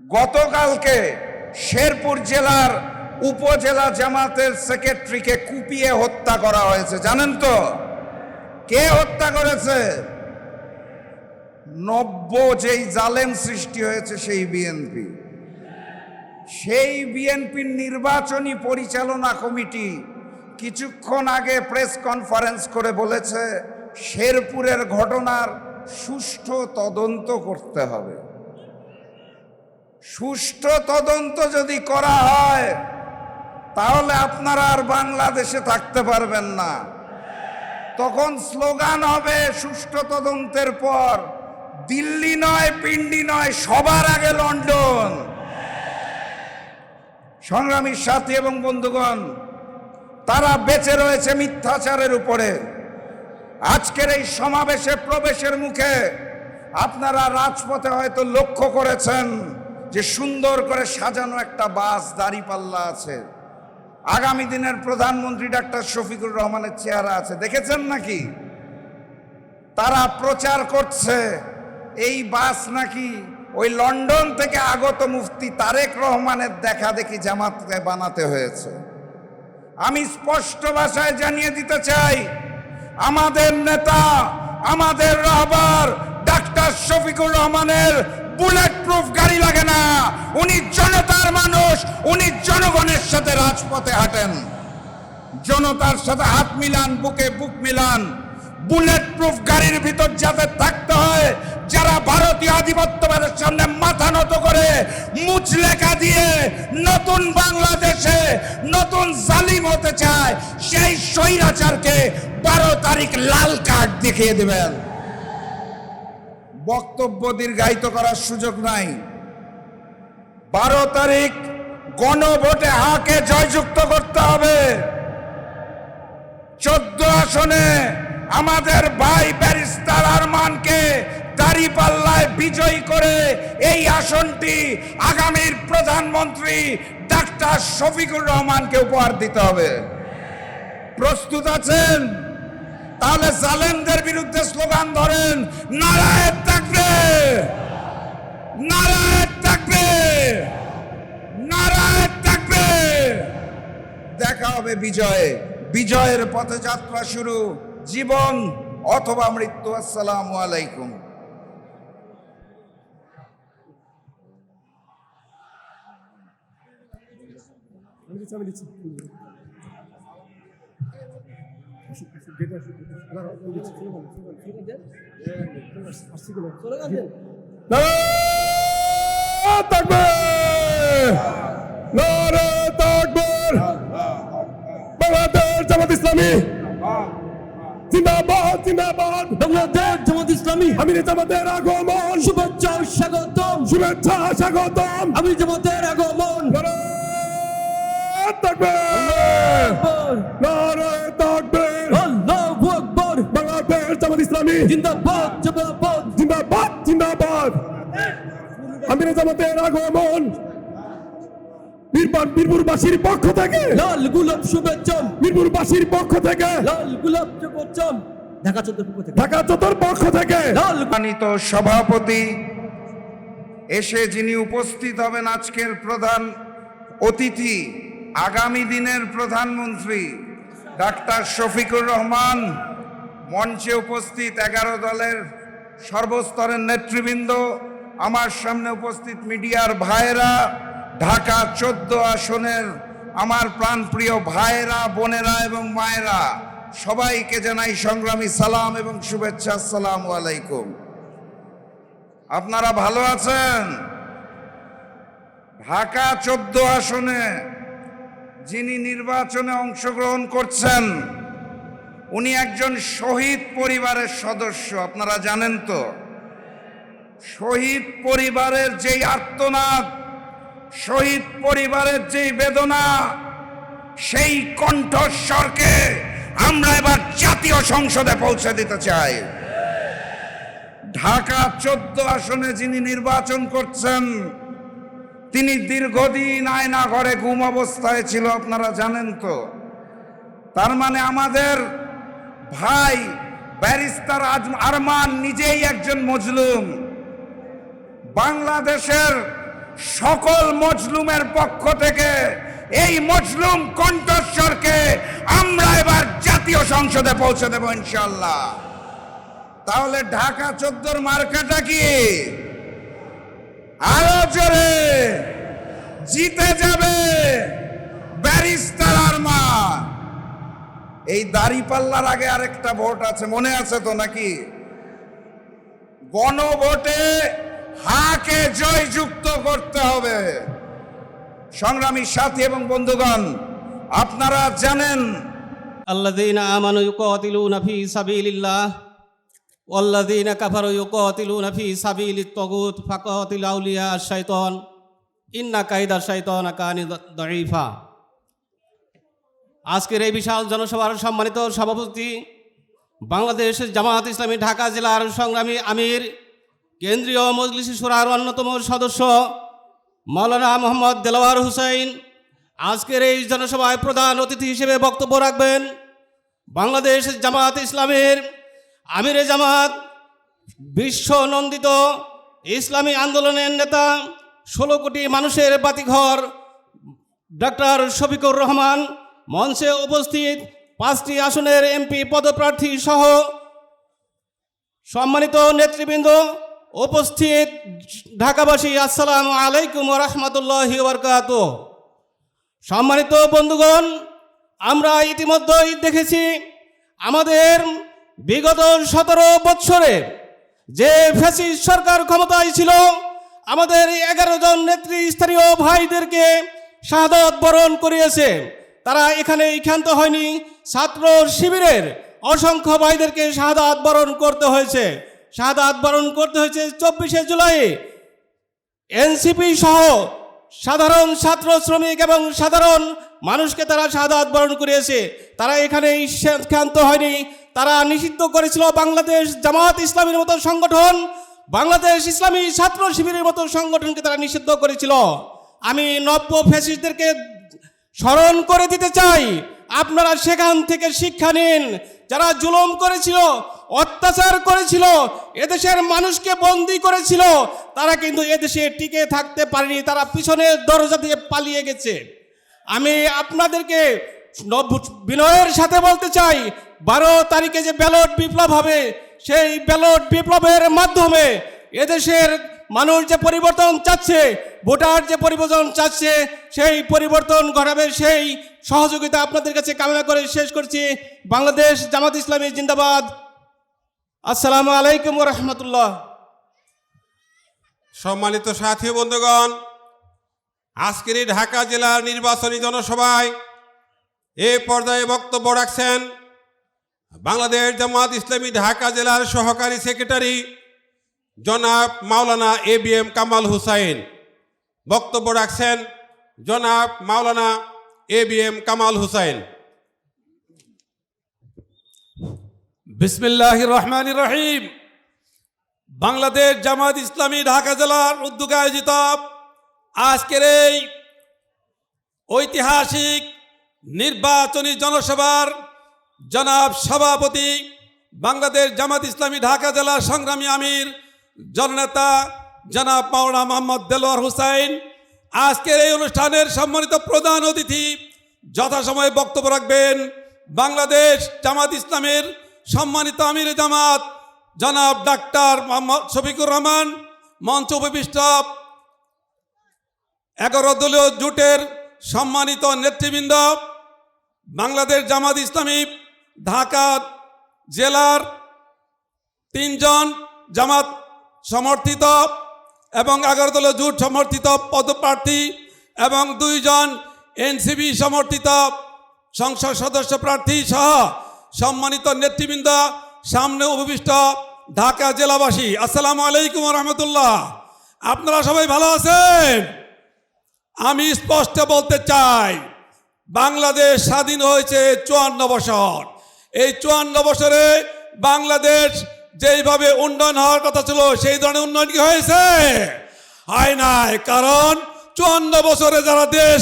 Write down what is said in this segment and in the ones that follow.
গতকালকে শেরপুর জেলার উপজেলা জামাতের সেক্রেটারিকে কুপিয়ে হত্যা করা হয়েছে। জানেন তো? কে হত্যা করেছে? নব্য যেই জালেম সৃষ্টি হয়েছে, সেই বিএনপি। সেই বিএনপির নির্বাচনী পরিচালনা কমিটি কিছুক্ষণ আগে প্রেস কনফারেন্স করে বলেছে, শেরপুরের ঘটনার সুষ্ঠু তদন্ত করতে হবে। সুষ্ঠু তদন্ত যদি করা হয়, তাহলে আপনারা আর বাংলাদেশে থাকতে পারবেন না। তখন স্লোগান হবে, সুষ্ঠু তদন্তের পর দিল্লি নয়, পিন্ডি নয়, সবার আগে লন্ডন। সংগ্রামী সাথী এবং বন্ধুগণ, তারা বেঁচে রয়েছে মিথ্যাচারের উপরে। আজকের এই সমাবেশে প্রবেশের মুখে আপনারা রাজপথে হয়তো লক্ষ্য করেছেন যে সুন্দর করে সাজানো একটা বাস দাঁড়িপাল্লা আছে। আগামী দিনের প্রধানমন্ত্রী ডাক্তার শফিকুর রহমানের চেহারা আছে। দেখেছেন নাকি? তারা প্রচার করছে, এই বাস নাকি ওই লন্ডন থেকে আগত মুফতি তারেক রহমানের দেখা দেখি জামাতকে বানাতে হয়েছে। আমি স্পষ্ট ভাষায় জানিয়ে দিতে চাই, আমাদের নেতা, আমাদের রাহবার ডাক্তার শফিকুর রহমানের বুলেট প্রুফ গাড়ি লাগে না। উনি জনতার মানুষ, উনি জনগণের সাথে রাজপথে হাঁটেন। জনতার সাথে হাত মিলান, বুকে বুক মিলান। বুলেট প্রুফ গাড়ির ভিতর যাতে থাকতে হয়, যারা ভারতীয় আধিপত্যবাদের সামনে মাথা নত করে, মুচলেখা দিয়ে নতুন বাংলাদেশে নতুন জালিম হতে চায়, সেই স্বৈরাচারকে বারো তারিখ লাল কার্ড দেখিয়ে দেবেন। বক্তব্য দীর্ঘায়িত করার সুযোগ নাই। বারো তারিখ গণভোটে হাকে জয়যুক্ত করতে হবে? চোদ্দ আসনে আমাদের ভাই ব্যারিস্টার আরমানকে দাঁড়িপাল্লায় বিজয়ী করে এই আসনটি আগামীর প্রধানমন্ত্রী ডাক্তার শফিকুর রহমানকে উপহার দিতে হবে। প্রস্তুত আছেন? তাহলে জালেমদের বিরুদ্ধে স্লোগান ধরেন, নারায়ণ থাকবে। নারায়ণ থাকবে। নারায়ণ থাকবে। দেখা হবে বিজয়ে। বিজয়ের পথে যাত্রা শুরু। জীবন অথবা মৃত্যু। আসসালামু আলাইকুম। আমি বাংলাদেশ জামাত ইসলামী জিন্দাবাদ আমির শুভেচ্ছা স্বাগতম শুভেচ্ছা স্বাগতম আমি জামাতের আগমন জামাত ইসলামী। জিন্দাবাদ জিন্দাবাদ। জিন্দাবাদ জিন্দাবাদ। আমির জামাতের আগমন। বীরপান বীরপুরবাসীর পক্ষ থেকে। লাল গোলাপ শুভেচ্ছা বীরপুরবাসীর পক্ষ থেকে। লাল গোলাপ শুভেচ্ছা ঢাকা চোদ্দ পক্ষ থেকে। ঢাকা চতুর পক্ষ থেকে। লাল সম্মানিত সভাপতি এসে যিনি উপস্থিত হবেন আজকের প্রধান অতিথি আগামী দিনের প্রধানমন্ত্রী ডাক্তার শফিকুর রহমান। মঞ্চে উপস্থিত এগারো দলের সর্বস্তরের নেতৃবৃন্দ, আমার সামনে উপস্থিত মিডিয়ার ভাইয়েরা, ঢাকা চোদ্দ আসনের আমার প্রাণপ্রিয় ভাইয়েরা, বোনেরা এবং মায়েরা, সবাইকে জানাই সংগ্রামী সালাম এবং শুভেচ্ছা, আসসালামু আলাইকুম। আপনারা ভালো আছেন? ঢাকা চোদ্দ আসনে যিনি নির্বাচনে অংশগ্রহণ করছেন উনি একজন শহীদ পরিবারের সদস্য, আপনারা জানেন তো। শহীদ পরিবারের যেই আর্তনাদ, শহীদ পরিবারের যেই বেদনা, সেই কণ্ঠস্বরকে আমরা এবার জাতীয় সংসদে পৌঁছে দিতে চাই। ঢাকা চোদ্দ আসনে যিনি নির্বাচন করছেন, তিনি দীর্ঘদিন আয়না ঘরে ঘুম অবস্থায় ছিল, আপনারা জানেন তো। তার মানে আমাদের ভাই, ব্যারিস্টার আরমান নিজেই একজন মজলুম। বাংলাদেশের সকল মজলুমের পক্ষ থেকে এই মজলুম কণ্ঠস্বরকে আমরা এবার জাতীয় সংসদে পৌঁছে দেব ইনশাল্লাহ তাহলে ঢাকা চোদ্দোর মার্কাটা কি? আরও জোরে জিতে যাবে ব্যারিস্টার আরমা এই দাড়ি পাল্লার আগে আরেকটা ভোট আছে মনে আছে তো নাকি গণভোটে হাকে জয়যুক্ত করতে হবে সংগ্রামী সাথী এবং বন্ধুগণ আপনারা জানেন الذين آمنوا يقاتلون في سبيل الله والذين كفروا يقاتلون في سبيل الطاغوت فقاتلوا أولياء الشيطان إن كيد الشيطان كان ضعيفا আজকের এই বিশাল জনসভার সম্মানিত সভাপতি বাংলাদেশ জামাত ইসলামী ঢাকা জেলার সংগ্রামী আমির, কেন্দ্রীয় মজলিস সুরার অন্যতম সদস্য মাওলানা মোহাম্মদ দেলোয়ার হুসাইন। আজকের এই জনসভায় প্রধান অতিথি হিসেবে বক্তব্য রাখবেন বাংলাদেশ জামাত ইসলামের আমিরে জামাত বিশ্ব নন্দিত ইসলামী আন্দোলনের নেতা, ষোলো কোটি মানুষের বাতিঘর ডক্টর শফিকুর রহমান। মঞ্চে উপস্থিত পাঁচটি আসনের এমপি পদপ্রার্থী সহ সম্মানিত নেতৃবৃন্দ উপস্থিত ঢাকাবাসী, আসসালামু আলাইকুম রহমতুল্লাহ বরকাত সম্মানিত বন্ধুগণ, আমরা ইতিমধ্যেই দেখেছি আমাদের বিগত সতেরো বৎসরে যে ফ্যাসিস্ট সরকার ক্ষমতায় ছিল, আমাদের এগারো জন নেতৃস্থানীয় ভাইদেরকে শাহাদত বরণ করিয়েছে। তারা এখানে ক্ষান্ত হয়নি। ছাত্র শিবিরের অসংখ্য ভাইদেরকে শাহাদাত বরণ করতে হয়েছে। শাহাদাত বরণ করতে হয়েছে চব্বিশে জুলাই। এনসিপি সহ সাধারণ ছাত্র শ্রমিক এবং সাধারণ মানুষকে তারা শাহাদাত বরণ করিয়েছে। তারা এখানে ক্ষান্ত হয়নি। তারা নিষিদ্ধ করেছিল বাংলাদেশ জামাত ইসলামীর মতো সংগঠন। বাংলাদেশ ইসলামী ছাত্র শিবিরের মতো সংগঠনকে তারা নিষিদ্ধ করেছিল। আমি নব্য ফ্যাসিস্টদেরকে স্মরণ করে দিতে চাই। আপনারা সেখান থেকে শিক্ষা নিন। যারা জুলুম করেছিল, অত্যাচার করেছিল, এদেশের মানুষকে বন্দি করেছিল, তারা কিন্তু এদেশে টিকে থাকতে পারেনি। তারা পিছনের দরজা দিয়ে পালিয়ে গেছে। আমি আপনাদেরকে বিনয়ের সাথে বলতে চাই, বারো তারিখে যে ব্যালট বিপ্লব হবে, সেই ব্যালট বিপ্লবের মাধ্যমে এদেশের মানুষ যে পরিবর্তন চাচ্ছে ভোটার যে পরিবর্তন চাচ্ছে, সেই পরিবর্তন ঘটাবে, সেই সহযোগিতা আপনাদের কাছে কামনা করে শেষ করছি। বাংলাদেশ জামাত ইসলামী জিন্দাবাদ। আসসালামু আলাইকুম রহমতুল্লাহ। সম্মানিত সাথী বন্ধুগণ, আজকের ঢাকা জেলার নির্বাচনী জনসভায় এ পর্যায়ে বক্তব্য রাখছেন বাংলাদেশ জামাত ইসলামী ঢাকা জেলার সহকারী সেক্রেটারি জনাব মাওলানা A B M Kamal Hussain. বক্তব্য রাখছেন জনাব মাওলানা A B M Kamal Hussain. বিসমিল্লাহ রহমান রহিম। বাংলাদেশ জামাত ইসলামী ঢাকা জেলার উদ্যোগে আয়োজিত আজকের এই ঐতিহাসিক নির্বাচনী জনসভার জনাব সভাপতি বাংলাদেশ জামাত ইসলামী ঢাকা জেলার সংগ্রামী আমির, জননেতা জনাব মাওলানা মোহাম্মদ দেলোয়ার হুসাইন, আজকের এই অনুষ্ঠানের সম্মানিত প্রধান অতিথি যথাসময়ে বক্তব্য রাখবেন বাংলাদেশ জামাত ইসলামের সম্মানিত আমির জামাত জনাব ডাক্তার মোহাম্মদ শফিকুর রহমান, মঞ্চ উপবিষ্ট এগারো দলীয় জোটের সম্মানিত নেতৃবৃন্দ, বাংলাদেশ জামাত ইসলামী, ঢাকা জেলার তিনজন জামাত সমর্থিত। এবং এগারো দলীয় জোট সমর্থিত পদপ্রার্থী এবং দুইজন এনসিবি সমর্থিত সংসদ সদস্য প্রার্থী সহ সম্মানিত নেতৃবৃন্দ, সামনে উপবিষ্ট ঢাকা জেলাবাসী। আসসালামু আলাইকুম রহমতুল্লাহ। আপনারা সবাই ভালো আছেন? আমি স্পষ্ট বলতে চাই, বাংলাদেশ স্বাধীন হয়েছে চুয়ান্ন বছর। এই চুয়ান্ন বছরে বাংলাদেশ যেইভাবে উন্নয়ন হওয়ার কথা ছিল, সেই ধরনের উন্নয়ন কি হয়েছে? হয় নাই। কারণ চুয়ান্ন বছরে যারা দেশ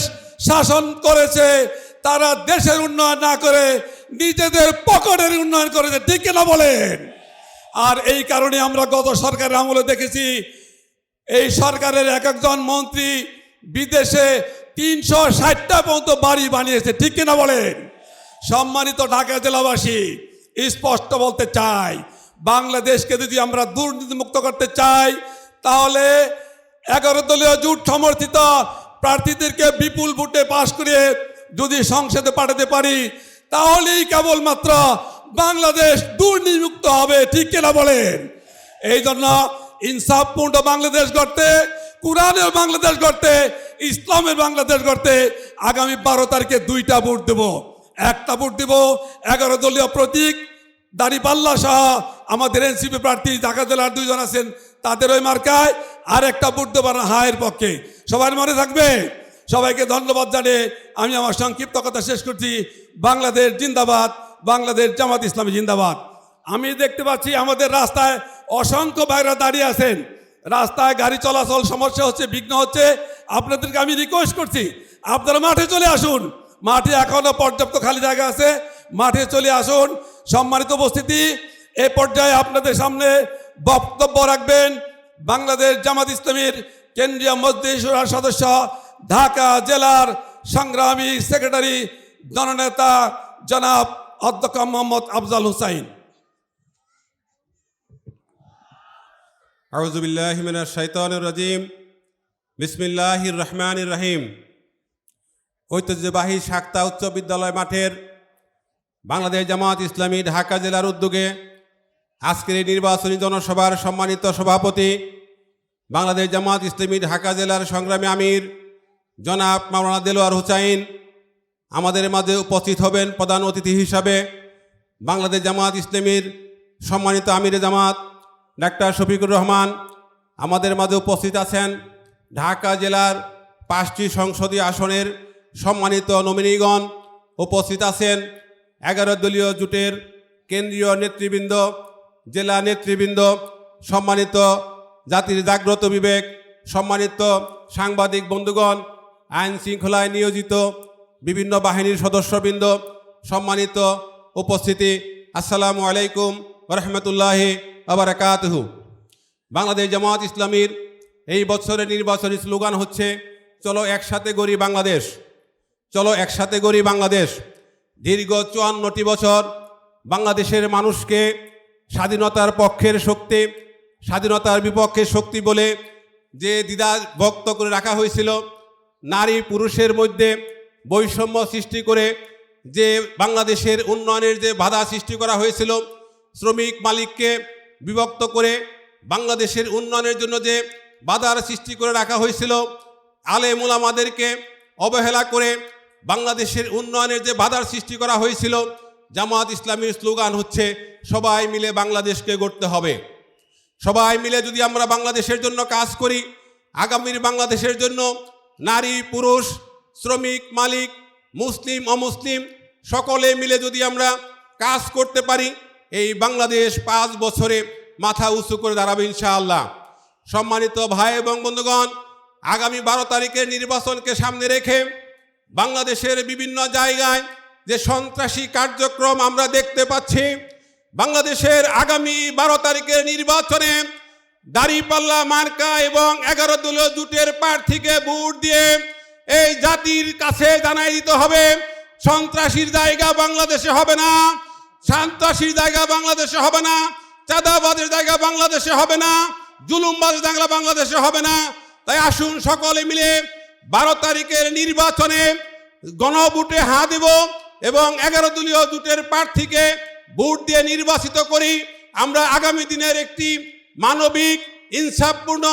শাসন করেছে, তারা দেশের উন্নয়ন না করে নিজেদের পকেটের উন্নয়ন করেছে। ঠিক কিনা বলেন? আর এই কারণে আমরা গত সরকারের আমলে দেখেছি, এই সরকারের এক একজন মন্ত্রী বিদেশে তিনশো ষাটটা পর্যন্ত বাড়ি বানিয়েছে। ঠিক কিনা বলেন? সম্মানিত ঢাকা জেলাবাসী, স্পষ্ট বলতে চাই বাংলাদেশকে যদি আমরা দুর্নীতিমুক্ত করতে চাই, তাহলে এগারো দলীয় জোট সমর্থিত প্রার্থীদেরকে বিপুল ভোটে পাশ করে যদি সংসদে পাঠাতে পারি, তাহলেই কেবলমাত্র বাংলাদেশ দুর্নীতিমুক্ত হবে, ঠিক কিনা বলেন? এই জন্য ইনসাফপূর্ণ বাংলাদেশ গড়তে, কোরআনের বাংলাদেশ গড়তে, ইসলামের বাংলাদেশ গড়তে আগামী বারো তারিখে দুইটা ভোট দেব। একটা ভোট দেব এগারো দলীয় প্রতীক দাড়িপাল্লা সহ আমাদের এনসিপি প্রার্থী ঢাকা জেলার দুইজন আছেন, তাদের ওই মার্কায় আর একটা ভোট দেবার হায়ের পক্ষে। সবার মনে থাকবে? সবাইকে ধন্যবাদ জানিয়ে আমি আমার সংক্ষিপ্ত কথা শেষ করছি। বাংলাদেশ জিন্দাবাদ, বাংলাদেশ জামাত ইসলামী জিন্দাবাদ। আমি দেখতে পাচ্ছি আমাদের রাস্তায় অসংখ্য ভাইরা দাঁড়িয়ে আছেন। রাস্তায় গাড়ি চলাচল সমস্যা হচ্ছে, বিঘ্ন হচ্ছে। আপনাদেরকে আমি রিকোয়েস্ট করছি, আপনারা মাঠে চলে আসুন। মাঠে এখনও পর্যাপ্ত খালি জায়গা আছে। মাঠে চলে আসুন। সম্মানিত উপস্থিতি এ পর্যায়ে আপনাদের সামনে বক্তব্য রাখবেন বাংলাদেশ জামাত ইসলামীর কেন্দ্রীয় মজলিসুরার সদস্য, ঢাকা জেলার সংগ্রামী সেক্রেটারি জননেতা জনাব অধ্যক্ষ মোহাম্মদ আফজাল হুসাইন। রাজিম। বিসমিল্লাহির রহমানির রহিম। ঐতিহ্যবাহী শাক্তা উচ্চ বিদ্যালয় মাঠের বাংলাদেশ জামাত ইসলামী ঢাকা জেলার উদ্যোগে আজকের এই নির্বাচনী জনসভার সম্মানিত সভাপতি, বাংলাদেশ জামাত ইসলামী ঢাকা জেলার সংগ্রামী আমির, জনাব মাওলানা দেলোয়ার হুসাইন। আমাদের মাঝে উপস্থিত হবেন প্রধান অতিথি হিসাবে বাংলাদেশ জামাত ইসলামীর সম্মানিত আমিরে জামাত, ডাক্তার শফিকুর রহমান। আমাদের মাঝে উপস্থিত আছেন ঢাকা জেলার পাঁচটি সংসদীয় আসনের সম্মানিত নমিনীগণ। উপস্থিত আছেন এগারো দলীয় জোটের কেন্দ্রীয় নেতৃবৃন্দ জেলা নেতৃবৃন্দ, সম্মানিত জাতির জাগ্রত বিবেক, সম্মানিত সাংবাদিক বন্ধুগণ, আইন শৃঙ্খলায় নিয়োজিত বিভিন্ন বাহিনীর সদস্যবৃন্দ, সম্মানিত উপস্থিতি, আসসালামু আলাইকুম রহমতুল্লাহ আবরাকাতহু বাংলাদেশ জামাত ইসলামীর এই বছরের নির্বাচনী স্লোগান হচ্ছে, চলো একসাথে গড়ি বাংলাদেশ। চলো একসাথে গড়ি বাংলাদেশ। দীর্ঘ চুয়ান্নটি বছর বাংলাদেশের মানুষকে স্বাধীনতার পক্ষের শক্তি, স্বাধীনতার বিপক্ষে শক্তি বলে যে দ্বিধা ভক্ত করে রাখা হয়েছিল, নারী পুরুষের মধ্যে বৈষম্য সৃষ্টি করে যে বাংলাদেশের উন্নয়নের যে বাধা সৃষ্টি করা হয়েছিল, শ্রমিক মালিককে বিভক্ত করে বাংলাদেশের উন্নয়নের জন্য যে বাধার সৃষ্টি করে রাখা হয়েছিল আলে মুলামাদেরকে অবহেলা করে বাংলাদেশের উন্নয়নের যে বাধার সৃষ্টি করা হয়েছিল জামাত ইসলামীর স্লোগান হচ্ছে, সবাই মিলে বাংলাদেশকে গড়তে হবে। সবাই মিলে যদি আমরা বাংলাদেশের জন্য কাজ করি, আগামীর বাংলাদেশের জন্য নারী, পুরুষ, শ্রমিক, মালিক, মুসলিম, অমুসলিম, সকলে মিলে যদি আমরা কাজ করতে পারি, এই বাংলাদেশ পাঁচ বছরে মাথা উঁচু করে দাঁড়াবে ইনশাআল্লাহ। সম্মানিত ভাই এবং বন্ধুগণ, আগামী বারো তারিখের নির্বাচনকে সামনে রেখে বাংলাদেশের বিভিন্ন জায়গায় যে সন্ত্রাসী কার্যক্রম আমরা দেখতে পাচ্ছি, বাংলাদেশের আগামী বারো তারিখের নির্বাচনে দাড়িপাল্লা মার্কা এবং এগারো দলীয় জুটের প্রার্থীকে ভোট দিয়ে এই জাতির কাছে জানাই দিতে হবে, সন্ত্রাসীর জায়গা বাংলাদেশে হবে না, সন্ত্রাসীর জায়গা বাংলাদেশে হবে না চাঁদাবাদের জায়গা বাংলাদেশে হবে না জুলুমবাদের জায়গা বাংলাদেশে হবে না। তাই আসুন সকলে মিলে বারো তারিখের নির্বাচনে গণভোটে হাঁ দিব। এবং এগারো দলীয় জোটের প্রার্থীকে ভোট দিয়ে নির্বাচিত করি। আমরা আগামী দিনের একটি মানবিক, ইনসাফপূর্ণ,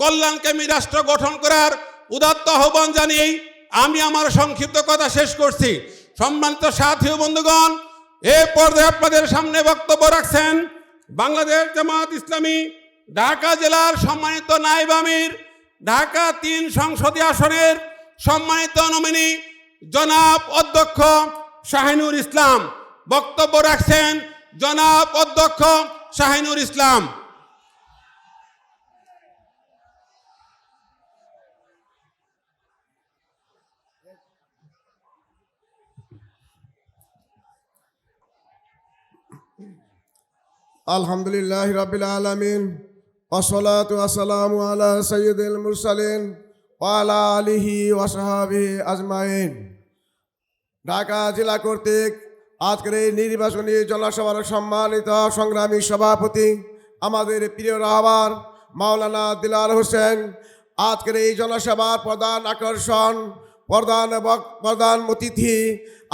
কল্যাণকামী রাষ্ট্র গঠন করার উদাত্ত আহ্বান জানিয়েই আমি আমার সংক্ষিপ্ত কথা শেষ করছি। সম্মানিত সাথী বন্ধুগণ, এ পর্যায়ে আপনাদের সামনে বক্তব্য রাখছেন বাংলাদেশ জামাত ইসলামী, ঢাকা জেলার সম্মানিত নাইব আমির, ঢাকা তিন সংসদীয় আসনের সম্মানিত নমিনী জনাব অধ্যক্ষ শাহিনুর ইসলাম। বক্তব্য রাখছেন জনাব অধ্যক্ষ শাহিনুর ইসলাম। আলহামদুলিল্লাহ রাবিল আলমিন ওসলাত আসসালাম আলা সৈয়দ মুরসালিন ওয়ালা আলিহি ওয়াসাহাবি আজমাইন। ঢাকা জেলা কর্তৃক আজকের এই নির্বাচনী জনসভার সম্মানিত সংগ্রামী সভাপতি, আমাদের প্রিয় রাহবার মাওলানা দিলার হোসেন, আজকের এই জনসভার প্রধান আকর্ষণ, প্রধান প্রধান অতিথি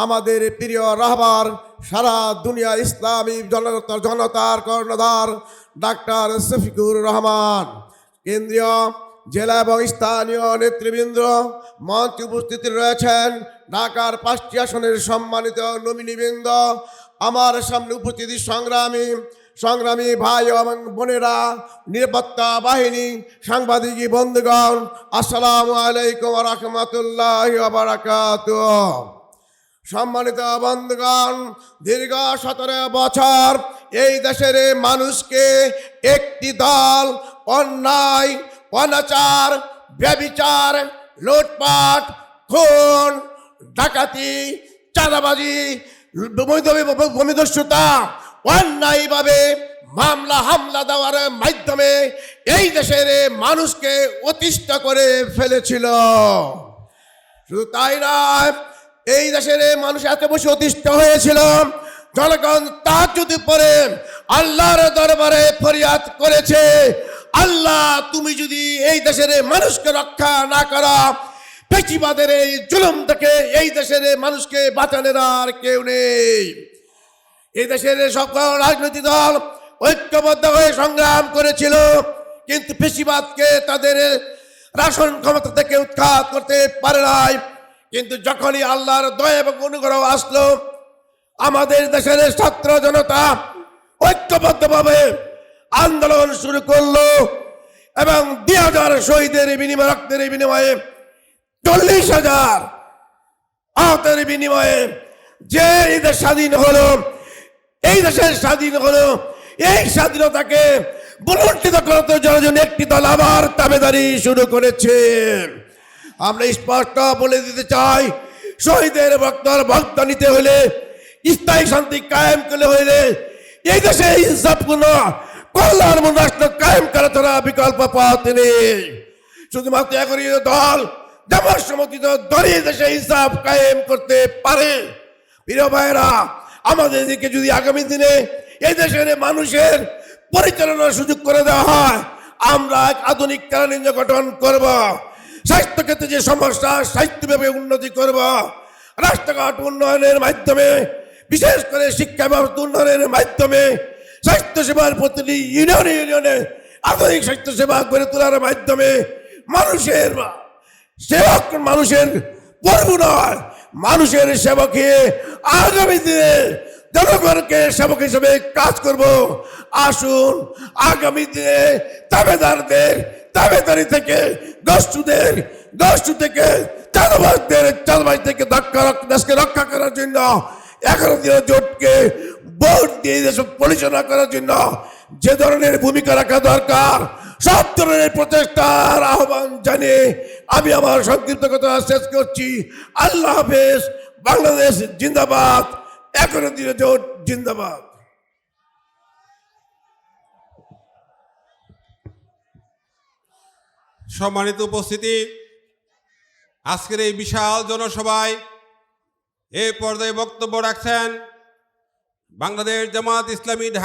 আমাদের প্রিয় রাহবার সারা দুনিয়া ইসলামী জনতার জনতার কর্ণধার ডাক্তার শফিকুর রহমান। কেন্দ্রীয় জেলা এবং স্থানীয় নেতৃবৃন্দ মঞ্চে উপস্থিত রয়েছেন ঢাকার পাঁচটি আসনের সম্মানিত নমিনীবৃন্দ আমার সামনে উপস্থিত সংগ্রামী সংগ্রামী ভাই এবং বোনেরা, নিরাপত্তা বাহিনী, সাংবাদিক বন্ধুগণ, আসসালামু আলাইকুম রহমতুল্লাহ বারাকাত সম্মানিত বন্ধুগণ, দীর্ঘ সতেরো বছর এই দেশের মানুষকে একটি দল অন্যায় অনাচার, ব্যবিচার, লুটপাট, খুন, ডাকাতি, চাঁদাবাজি ভূমিদস্যুতা অন্যায়ভাবে মামলা, হামলা দেওয়ার মাধ্যমে এই দেশের মানুষকে অতিষ্ঠ করে ফেলেছিল। শুধু তাই না? এই দেশের মানুষ এত বেশি অতিষ্ঠ হয়েছিল, জনগণ তার যদি পরে আল্লাহর দরবারে ফরিয়াদ করেছে আল্লাহ, তুমি যদি এই দেশের মানুষকে রক্ষা না করা পেচিবাদের এই জুলুম থেকে এই দেশের মানুষকে বাঁচানোর আর কেউ নেই। এই দেশের সকল রাজনৈতিক দল ঐক্যবদ্ধ হয়ে সংগ্রাম করেছিল, কিন্তু পেশিবাদকে তাদের রাশন ক্ষমতা থেকে উৎখাত করতে পারে নাই। কিন্তু যখনই আল্লাহর দয়া এবং অনুগ্রহ আসলো, আমাদের দেশের ছাত্র জনতা ঐক্যবদ্ধভাবে আন্দোলন শুরু করল এবং দুই হাজার শহীদের বিনিময়, রক্তের বিনিময়ে চল্লিশ হাজার আহতের বিনিময়ে যে এই দেশ স্বাধীন হলো, এই দেশের স্বাধীন হলো, এই স্বাধীনতাকে বলুণ্ঠিত করতে জন্য একটি দল আবার তাবেদারি শুরু করেছে। আমরা স্পষ্ট বলে দিতে চাই, শহীদের ভক্তর ভক্ত নিতে হলে, স্থায়ী শান্তি কায়েম করলে হইলে এই দেশে ইনসাফপূর্ণ কল্যাণ রাষ্ট্র কায়েম করা ছাড়া বিকল্প পথ নেই। শুধুমাত্র একই দল, যেমন দলই দেশে হিসাব কায়েম করতে পারে। প্রিয় ভাইরা আমাদের দিকে যদি আগামী দিনে এই দেশের মানুষের পরিচালনার সুযোগ করে দেওয়া হয়, আমরা এক আধুনিক কেরানিঞ্জ গঠন করব। স্বাস্থ্যক্ষেত্রে যে সমস্যা স্বাস্থ্যভাবে উন্নতি করব। রাস্তাঘাট উন্নয়নের মাধ্যমে, বিশেষ করে শিক্ষা ব্যবস্থা উন্নয়নের মাধ্যমে স্বাস্থ্যসেবার প্রতিটি ইউনিয়নে ইউনিয়নে আধুনিক স্বাস্থ্যসেবা গড়ে তোলার মাধ্যমে মানুষের সেবক মানুষের গর্ব নয়, মানুষের সেবকে আগামী দিনে জনগণকে সেবক হিসেবে কাজ করব। আসুন, আগামী দিনে তাবেদারদের তাবেদারি থেকে দস্যুদের দস্যু থেকে চাঁদাবাজদের চাঁদাবাজ থেকে দেশকে রক্ষা করার জন্য এগারো দিনের জোটকে ভোট দিয়ে দেশ পরিচালনা করার জন্য যে ধরনের ভূমিকা রাখা দরকার, সব ধরনের প্রচেষ্টার আহ্বান জানিয়ে আমি আমার সংক্ষিপ্ত কথা শেষ করছি। আল্লাহ হাফেজ, বাংলাদেশ জিন্দাবাদ। এগারো দিনের জোট জিন্দাবাদ। সম্মানিত উপস্থিতি, আজকের এই বিশাল জনসভায় এই পর্যায়ে বক্তব্য রাখছেন বাংলাদেশ জামাত ইসলামী ঢাকা